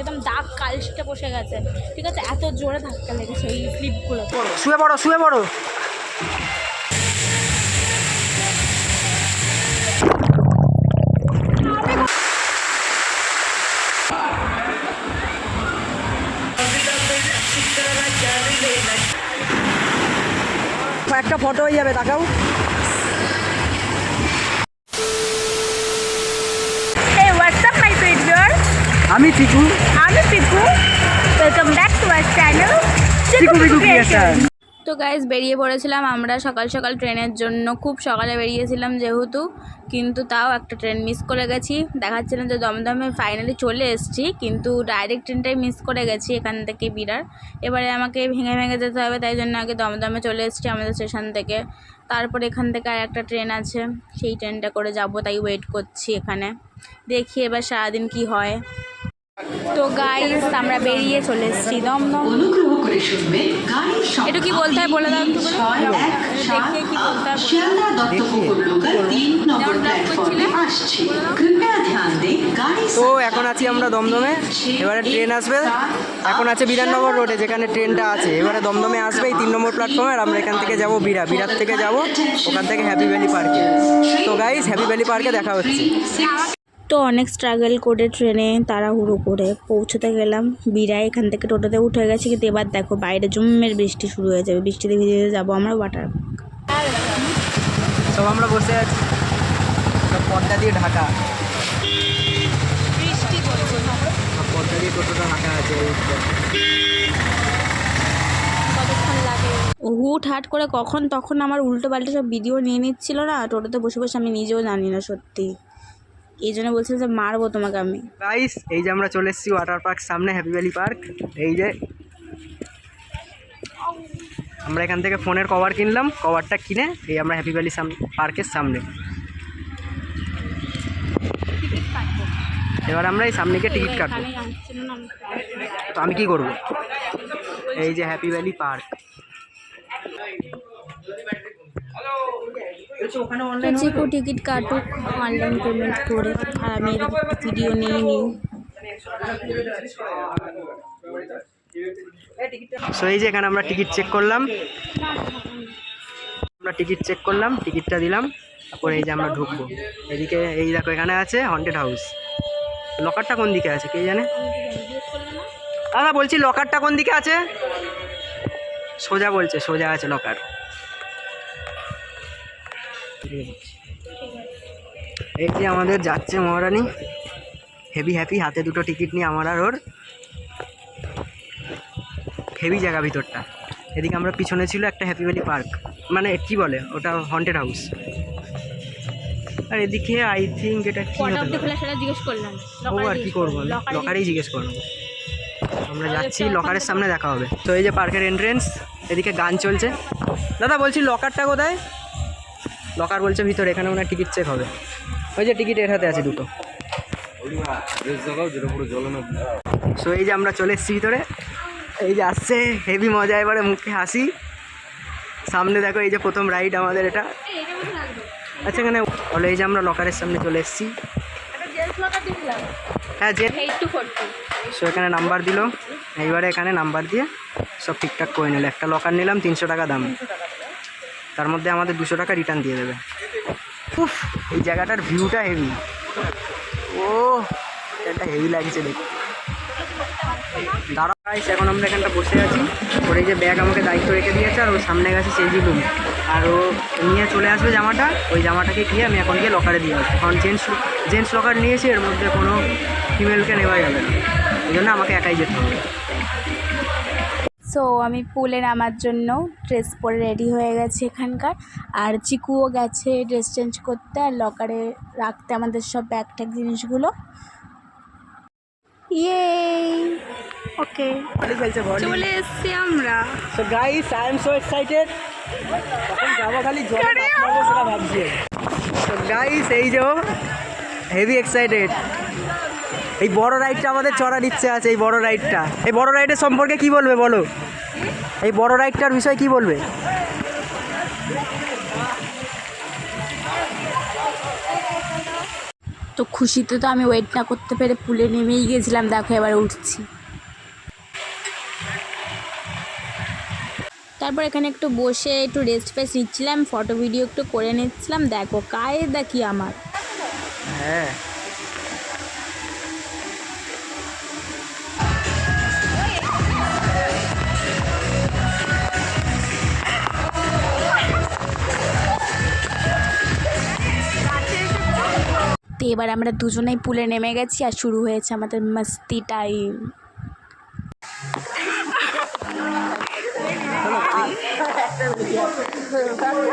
একদম দাগ কালসিটা বসে গেছে। ঠিক আছে? এত জোরে ধাক্কা লেগেছে এই স্লিপগুলো শুয়ে পড়ো শুয়ে পড়ো। একটা ফটো হয়ে যাবে, তাকাও। আমি চিকু আমি Piku. Welcome back to our channel Chiku Piku creation তো গাইজ বেরিয়ে পড়েছিলাম আমরা সকাল সকাল ট্রেনের জন্য। খুব সকালে বেরিয়েছিলাম যেহেতু কিন্তু তাও একটা ট্রেন মিস করে গেছি। দেখাচ্ছিল যে দমদমে ফাইনালি চলে এসেছি কিন্তু ডাইরেক্ট ট্রেনটাই মিস করে গেছি এখান থেকে বিরার এবারে আমাকে ভেঙে ভেঙে যেতে হবে তাই জন্য আগে দমদমে চলে এসেছি আমাদের স্টেশন থেকে। তারপর এখান থেকে আর একটা ট্রেন আছে। সেই ট্রেনটা করে যাব, তাই ওয়েট করছি এখানে। দেখি এবার সারাদিন কি হয়। তো গাইজ আমরা বেরিয়ে চলে এসেছি। দমদম অনুগ্রহ করে গাড়ির এটা কি বলতে হয় বলে দাও একটু দেখিয়ে কি বলতে হয় বলো। শিয়ালদা দত্তপুকুর লোকাল তিন নম্বর প্ল্যাটফর্মে আসছে। কৃপয়া ধ্যান গাড়ি তো এখন আছি আমরা দমদমে। এবারে ট্রেন আসবে। এখন আছে বিধাননগর রোডে যেখানে ট্রেনটা আছে। এবারে দমদমে আসবে এই তিন নম্বর প্ল্যাটফর্মে আর আমরা এখান থেকে যাব বিরা বিরাট থেকে যাব। ওখান থেকে হ্যাপি ভ্যালি পার্কে তো গাইস হ্যাপি ভ্যালি পার্কে দেখা হচ্ছে। তো অনেক স্ট্রাগল করে ট্রেনে তাড়াহুড়ো করে। পৌঁছতে গেলাম বিরায় এখান থেকে টোটোতে উঠে গেছে কিন্তু এবার দেখো বাইরে জুমের বৃষ্টি শুরু হয়ে যাবে। বৃষ্টিতে ভিজে ভিজে যাব আমরা ওয়াটার সব আমরা বসে আছি। পর্দা দিয়ে ঢাকা। বৃষ্টি পর্দা দিয়ে টোটোটা ঢাকা আছে হুট হাট করে কখন তখন আমার উল্টো পাল্টে সব ভিডিও নিয়ে নিচ্ছিল না টোটোতে বসে বসে আমি নিজেও জানি না সত্যি। এই জন্য বলছিলাম যে মারবো তোমাকে আমি। গাইস এই যে আমরা চলে এসেছি ওয়াটার পার্ক সামনে হ্যাপি ভ্যালি পার্ক এই যে আমরা এখান থেকে ফোনের কভার কিনলাম কভারটা কিনে এই আমরা হ্যাপি ভ্যালি পার্কের সামনে। এবার আমরা এই সামনে গিয়ে টিকিট কাটবো। তো আমি কি করব? এই যে Happy Valley Park Chiku ticket কাটুক অনলাইন পেমেন্ট করে আর আমি ভিডিও নিয়ে নিই। সো এই যে এখানে আমরা টিকিট চেক করলাম। আমরা টিকিট চেক করলাম টিকিটটা দিলাম তারপরে এই যে আমরা ঢুকবো। এদিকে এই দেখো এখানে আছে হন্টেড হাউস লকারটা কোন দিকে আছে কে জানে? দাদা বলছি লকারটা কোন দিকে আছে? সোজা বলছে সোজা আছে লকার। এই যে আমাদের যাচ্ছে মহারানী। হেভি হ্যাপি হাতে দুটো টিকিট নিয়ে আমার আর ওর হেভি জায়গা ভিতরটা। এদিকে আমরা পিছনে ছিল একটা হ্যাপি ভ্যালি পার্ক মানে কি বলে? ওটা হন্টেড হাউস আর এদিকে আই থিঙ্ক এটা কি জিজ্ঞেস করলাম। ও আর কি করব লকারেই জিজ্ঞেস করব। আমরা যাচ্ছি লকারের সামনে দেখা। হবে। তো এই যে পার্কের এন্ট্রেন্স এদিকে গান চলছে। দাদা বলছি লকারটা কোথায়? লকার বলছে ভিতরে, এখানে ওনার টিকিট চেক হবে। ওই যে টিকিট এর হাতে আছে দুটো। সো এই যে আমরা চলে এসেছি ভিতরে। এই যে আসছে হেভি মজা এবারে, মুখে হাসি। সামনে দেখো, এই যে প্রথম রাইড আমাদের এটা। আচ্ছা এখানে বলো, এই যে আমরা লকারের সামনে চলে এসেছি। হ্যাঁ যে সো এখানে নাম্বার দিল। এইবারে এখানে নাম্বার দিয়ে সব ঠিকঠাক করে নিল। একটা লকার নিলাম, তিনশো টাকা দাম। তার মধ্যে আমাদের দুশো টাকা রিটার্ন দিয়ে দেবে। উফ, এই জায়গাটার ভিউটা হেভি ও, এটা হেভি লাগছে দেখ দাঁড়া গাইস এখন আমরা এখানটা বসে আছি। ওর এই যে ব্যাগ আমাকে দায়িত্ব রেখে দিয়েছে, আর ওর সামনে গেছে সেই রুম আর ও নিয়ে চলে আসবে জামাটা। ওই জামাটাকে গিয়ে আমি এখন গিয়ে লকারে দিয়ে আসব। কারণ জেন্টস জেন্টস লকার নিয়েছি, এর মধ্যে কোনো ফিমেলকে নেওয়া যাবে না। এই জন্য আমাকে একাই যেতে হবে। সো আমি পুলে নামার জন্য ড্রেস পরে রেডি হয়ে গেছি এখানকার। আর চিকুও গেছে ড্রেস চেঞ্জ করতে আর লকারে রাখতে আমাদের সব ব্যাগ ট্যাগ জিনিসগুলো। ইয়ে ওকে চলে এসছি আমরা। So guys I am so excited এখন যাব খালি জলে সেটা ভাবছি। তো গাইস এই যে হেভি এক্সাইটেড এই বড় রাইডটা আমাদের চড়ার ইচ্ছে আছে এই বড় রাইডটা এই বড় রাইডের সম্পর্কে কি বলবে বলো? এই বড় রাইডটার বিষয়ে কি বলবে? তো খুশিতে তো আমি ওয়েট না করতে পেরে পুলে নেমেই গেছিলাম দেখো এবার উঠছি। তারপর এখানে একটু বসে একটু রেস্ট ফেস্ট নিচ্ছিলাম ফটো ভিডিও একটু করে নিচ্ছিলাম দেখো কায়দা কি আমার? হ্যাঁ। তো এবার আমরা দুজনেই পুলে নেমে গেছি আর শুরু হয়েছে আমাদের মাস্তি টাইম पानी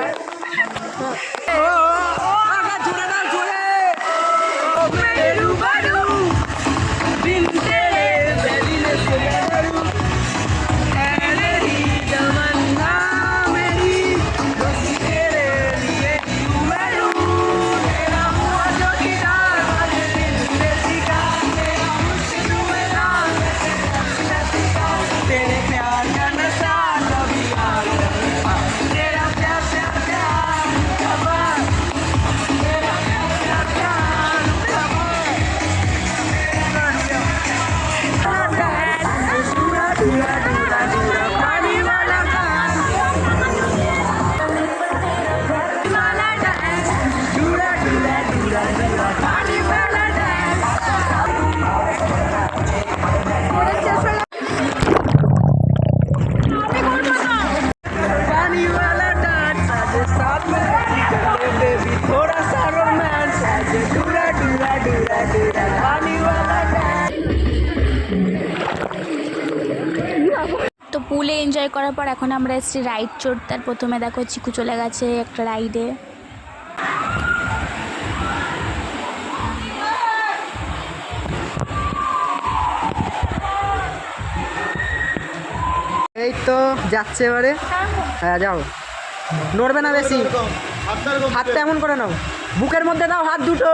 এনজয় করার পর এখন আমরা এসেছি রাইড চড়তে আর প্রথমে দেখো চিকু চলে গেছে একটা রাইডে। এই তো যাচ্ছে এবারে। হ্যাঁ যাও। নড়বে না বেশি। হাতটা এমন করে নাও। বুকের মধ্যে দাও হাত দুটো।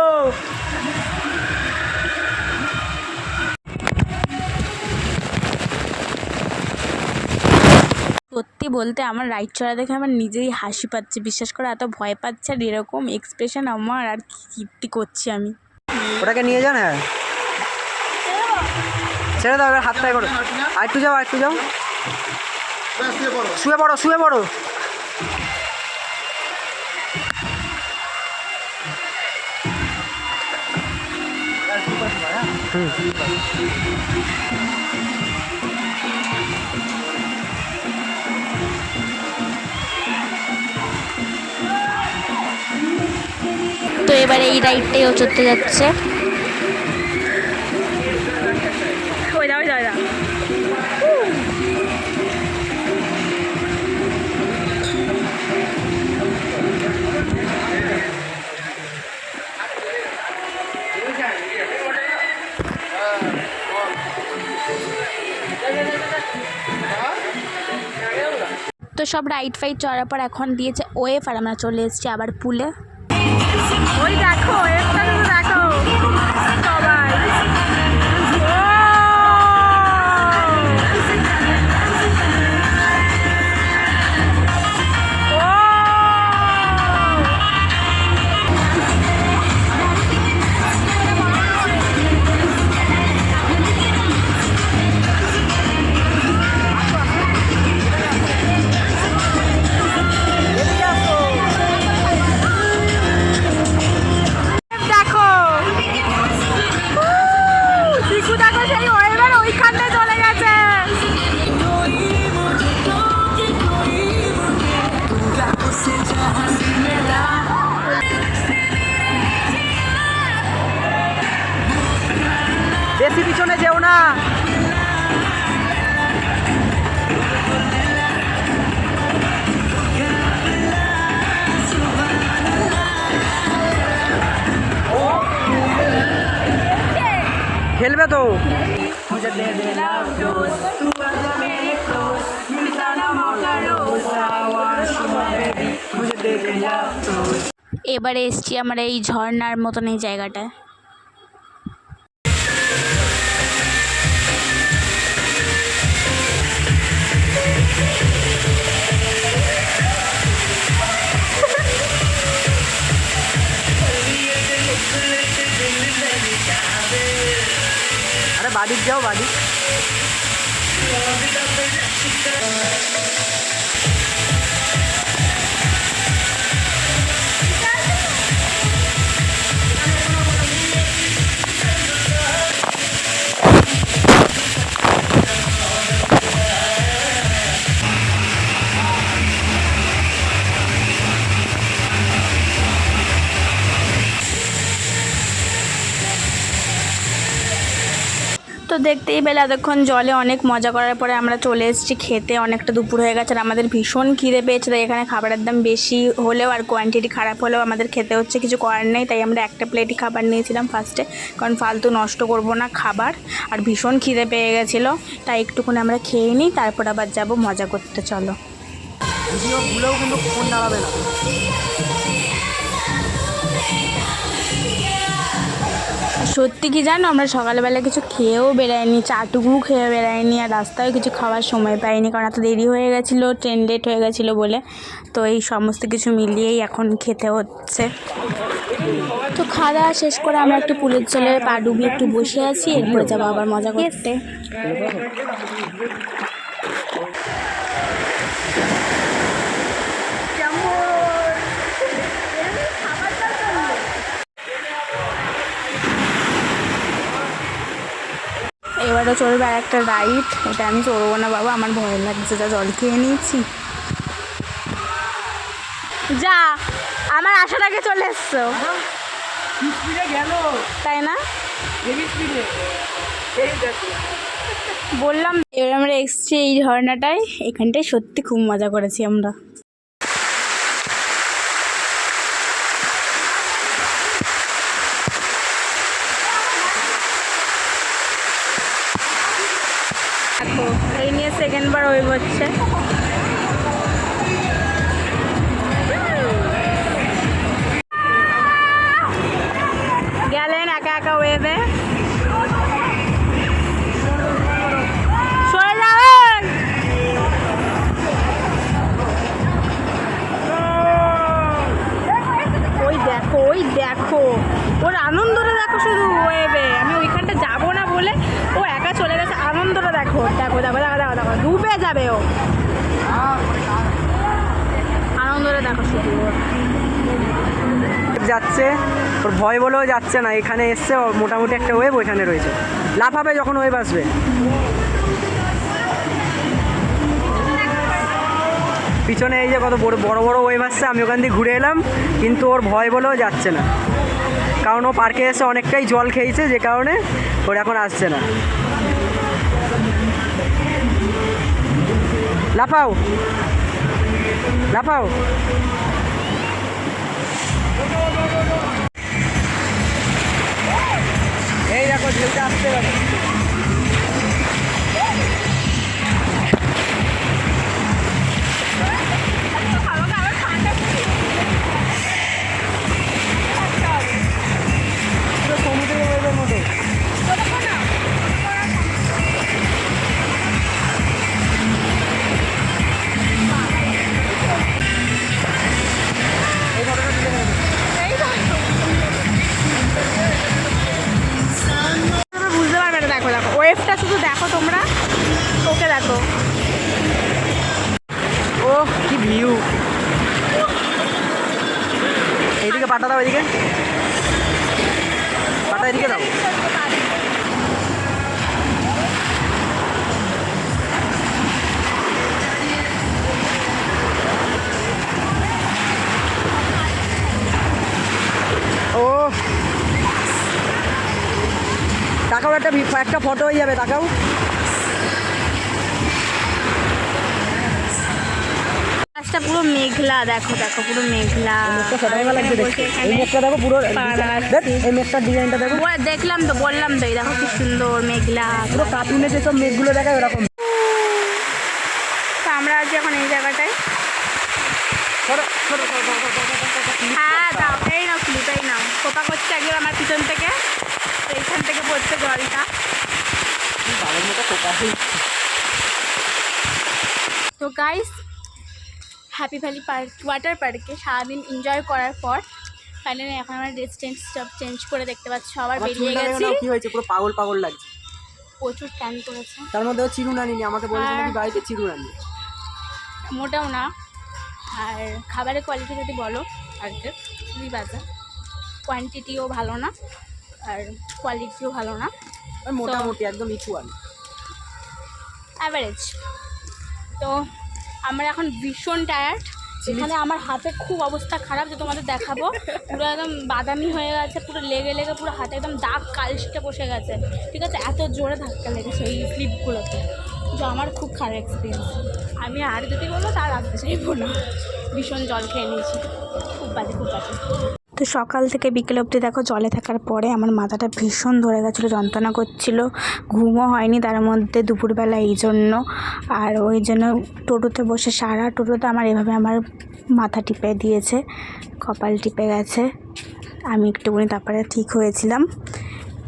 সত্যি বলতে আমার রাইড চড়া দেখে আমার নিজেই হাসি পাচ্ছে। বিশ্বাস করে, এত ভয় পাচ্ছে আর এরকম এক্সপ্রেশন আমার আর কীর্তি করছি আমি। ওটাকে নিয়ে যান হ্যাঁ ছেড়ে দাও, এবার হাতটাই করো। আর একটু যাও আর একটু যাও। শুয়ে পড়ো শুয়ে পড়ো। তো এবারে এই রাইডটাই ও চড়তে যাচ্ছে। তো সব রাইড ফাইড চড়ার পর এখন দিয়েছে ওয়েফ আর আমরা চলে এসেছি আবার পুলে। ওই দেখো ওয়েফটা দেখো সবাই। এবারে এসছি আমার এই ঝর্নার মতন এই জায়গাটায়। বাড়ির যাও বাড়ি। দেখতেই পেলে এতক্ষণ জলে অনেক মজা করার পরে আমরা চলে এসেছি খেতে। অনেকটা দুপুর হয়ে গেছে আর আমাদের ভীষণ খিদে পেয়েছে, তাই এখানে খাবারের দাম বেশি হলেও আর কোয়ান্টিটি খারাপ হলেও আমাদের খেতে হচ্ছে। কিছু করার নেই, তাই আমরা একটা প্লেটই খাবার নিয়েছিলাম ফার্স্টে কারণ ফালতু নষ্ট করব না খাবার, আর ভীষণ খিদে পেয়ে গেছিল। তাই একটুখানি আমরা খেয়ে নিই, তারপর আবার যাব মজা করতে, চলো। ভুলেও কিন্তু ফোন দাঁড়াবে না। সত্যি কি জানো? আমরা সকালবেলা কিছু খেয়েও বেরাইনি চাটুকু খেয়ে বেরাইনি আর রাস্তায় কিছু খাওয়ার সময় পাইনি কারণ এত দেরি হয়ে গেছিল ট্রেন লেট হয়ে গেছিল বলে। তো এই সমস্ত কিছু মিলিয়েই এখন খেতে হচ্ছে। তো খাওয়া দাওয়া শেষ করে আমরা একটু পুলের জলে পা ডুবিয়ে একটু বসে আছি এরপরে যাব আবার মজা করতে। এবারে চলবে আর একটা রাইড এটা আমি চড়বো না বাবা আমার ভয় লাগছে। যা জল খেয়ে নিয়েছি যা আমার আসার আগে চলে এসছো। গেল? তাই না? বললাম এবার আমরা এসছি এই ঝর্ণাটায়। এখানটায় সত্যি খুব মজা করেছি আমরা দেখো এই সেকেন্ড বার ওই হচ্ছে। গেলেন একা একা ওয়েবে ওই দেখো ওই দেখো। ওর আনন্দটা দেখো শুধু ওয়েবে আমি ওইখানটা যাব না বলে ও একা চলে গেছে আনন্দটা দেখো দেখো দেখো দেখো দেখো দেখো ডুবে যাবে ও। আনন্দটা দেখো শুধু যাচ্ছে, ওর ভয় বলেও যাচ্ছে না, এখানে এসছে মোটামুটি একটা ওয়েব ওইখানে রয়েছে। লাফাবে যখন ওয়েব আসবে। পিছনে এই যে কত বড় বড় বড় ওয়েব আসছে, আমি ওখান দিয়ে ঘুরে এলাম, কিন্তু ওর ভয় বলেও যাচ্ছে না। কারণ ও পার্কে এসে অনেকটাই জল খেয়েছে, যে কারণে ওর এখন আসছে না। লাফাও লাফাও দাও এদিকে পাটা এদিকে দাও ও। একটা একটা ফটো হয়ে যাবে তাকাও গাছটা পুরো মেঘলা দেখো দেখো পুরো মেঘলা। দেখলাম তো বললাম তো এই দেখো কি সুন্দর মেঘলা। পুরো কার্টুনে যেসব মেঘগুলো দেখায় ওরকম। তো আমরা আছি এখন এই জায়গাটায়। হ্যাঁ দাও এই নাও ক্লিপ এই নাও। কোপা করছে একজন আমার পিছন থেকে। এইখান থেকে পড়ছে জলটা। তো guys Happy Valley Park water পার্কে সারাদিন এনজয় করার পর ফাইনালি এখন আমরা ড্রেস চেঞ্জ সব চেঞ্জ করে দেখতে পাচ্ছি। আবার বেরিয়ে গেছি। কি হয়েছে? পুরো পাগল পাগল লাগছে। প্রচুর ট্যান করেছে। তার মধ্যে চিরুনানি নিয়ে আমাকে বলেছে নাকি বাড়িতে চিরুনানি। মোটাও না। আর খাবারের কোয়ালিটি যদি বলো আজকে খুবই বাজে। কোয়ান্টিটিও ভালো না আর কোয়ালিটিও ভালো না। মোটামুটি একদম ইকুয়াল অ্যাভারেজ তো আমরা এখন ভীষণ টায়ার্ড এখানে আমার হাতে খুব অবস্থা খারাপ, যে তোমাদের দেখাবো। পুরো একদম বাদামি হয়ে গেছে, পুরো লেগে লেগে, পুরো হাতে একদম দাগ কালসিটা বসে গেছে। ঠিক আছে? এত জোরে ধাক্কা লেগেছে এই স্লিপগুলোতে তো আমার খুব খারাপ এক্সপিরিয়েন্স আমি আর যদি বলব, তার আসতে চাইব না। ভীষণ জল খেয়ে নিয়েছি। খুব বাজে খুব বাজে। তো সকাল থেকে বিকেল অবধি দেখো জলে থাকার পরে আমার মাথাটা ভীষণ ধরে গেছিল, যন্ত্রণা করছিল। ঘুমও হয়নি তার মধ্যে দুপুরবেলা এই জন্য। আর ওই জন্য টোটোতে বসে সারা টোটোতে আমার এভাবে আমার মাথা টিপে দিয়েছে, কপাল টিপে গেছে। আমি একটুখানি তারপরে ঠিক হয়েছিলাম।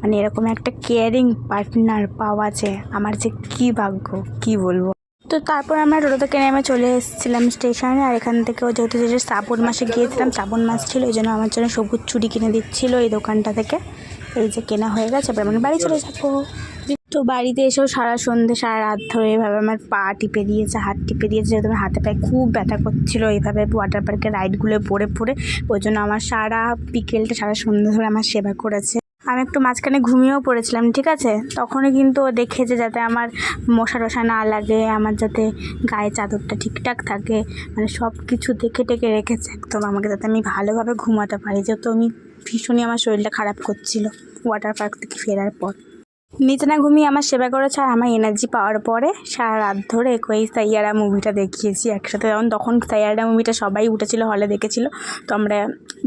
মানে এরকম একটা কেয়ারিং পার্টনার পাওয়া যে আমার যে কী ভাগ্য, কী বলব? তো তারপর আমরা টোটো থেকে নেমে চলে এসেছিলাম স্টেশনে, আর এখান থেকে যেহেতু যে শ্রাবণ মাসে গিয়েছিলাম, শ্রাবণ মাস ছিল, ওই জন্য আমার জন্য সবুজ চুড়ি কিনে দিচ্ছিল এই দোকানটা থেকে। এই যে কেনা হয়ে গেছে, এবার আমি বাড়ি চলে যাব। তো বাড়িতে এসেও সারা সন্ধে, সারা রাত ধরে এভাবে আমার পা টিপে দিয়েছে, হাত টিপে দিয়েছে, যেহেতু আমার হাতে পায়ে খুব ব্যথা করছিল, এইভাবে ওয়াটার পার্কের রাইডগুলো পড়ে পড়ে, ওই জন্য আমার সারা বিকেলটা, সারা সন্ধে ধরে আমার সেবা করেছে। আমি একটু মাঝখানে ঘুমিয়েও পড়েছিলাম, ঠিক আছে? তখনই কিন্তু ও দেখেছে যাতে আমার মশা টশা না লাগে, আমার যাতে গায়ে চাদরটা ঠিকঠাক থাকে মানে সব কিছু দেখে টেকে রেখেছে একদম আমাকে, যাতে আমি ভালোভাবে ঘুমাতে পারি, যেহেতু আমি ভীষণই আমার শরীরটা খারাপ করছিল ওয়াটার পার্ক থেকে ফেরার পর। নিচে না ঘুমিয়ে আমার সেবা করেছে আর আমার এনার্জি পাওয়ার পরে সারা রাত ধরে ওই সাইয়ারা মুভিটা দেখিয়েছি একসাথে। তখন তখন সাইয়ারা মুভিটা সবাই উঠেছিল হলে দেখেছিল, তো আমরা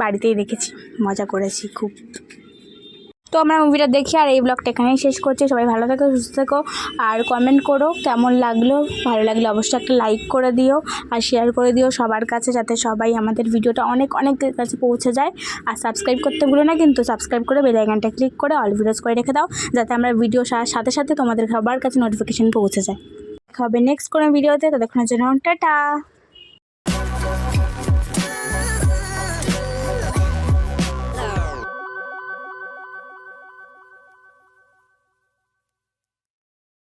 বাড়িতেই দেখেছি, মজা করেছি খুব। তো আমরা মুভিটা দেখি আর এই ব্লগটা এখানেই শেষ করছি। সবাই ভালো থেকো, সুস্থ থেকো আর কমেন্ট করো কেমন লাগল। ভালো লাগলে অবশ্যই একটা লাইক করে দিও আর শেয়ার করে দিও সবার কাছে যাতে সবাই আমাদের ভিডিওটা অনেক অনেকের কাছে পৌঁছে যায়। আর সাবস্ক্রাইব করতে ভুলো না কিন্তু সাবস্ক্রাইব করে বেল আইকনটা ক্লিক করে অল ভিডিওস করে রেখে দাও যাতে আমরা ভিডিও সাথে সাথে তোমাদের সবার কাছে নোটিফিকেশন পৌঁছে যায়। দেখা হবে নেক্সট কোনো ভিডিওতে ততক্ষণের জন্য টাটা।